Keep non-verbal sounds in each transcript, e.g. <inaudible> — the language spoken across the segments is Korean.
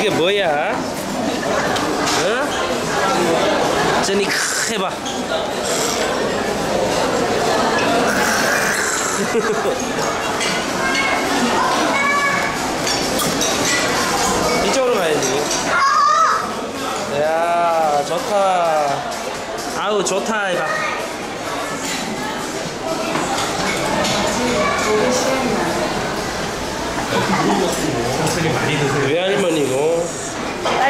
그게 뭐야? 어? 전이 크 해봐. <laughs> 이쪽으로 가야지. 야, 좋다. 아우, 좋다 해봐. 외할머니고.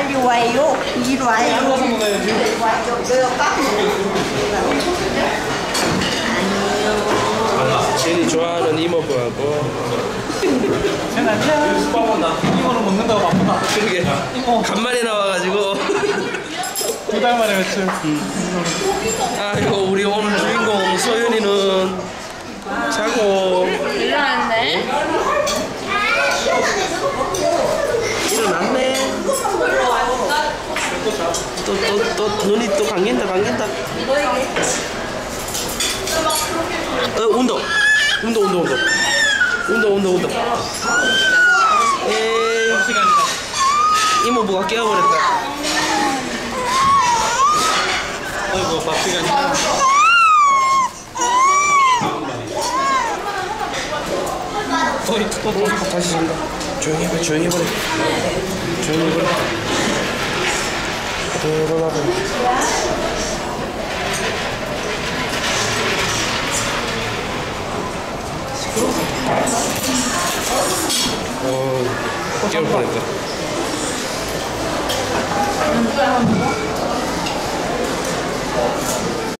빨리 와요. 일 와요. 와요. 제일 좋아하는 이모부하고. 이모는 먹는다고 바쁘다. 그러게. 간만에 나와가지고. 두 달 만에 외출. 아이고, 우리 오늘 주인공 소윤이는 자고 일어났네. 일어났네. 또, 또, 또, 눈이 또 감긴다, 감긴다. 어, 운동. 운동, 운동, 운동. 운동, 운동, 운동. 에이. 이모부가 깨워버렸다. 아이고 밥 시간이다. 어이 또 또. 다시 잔다. 조용히 해봐, 조용히 해버려. 조용히 해버려. 어, 깨울 뻔했다.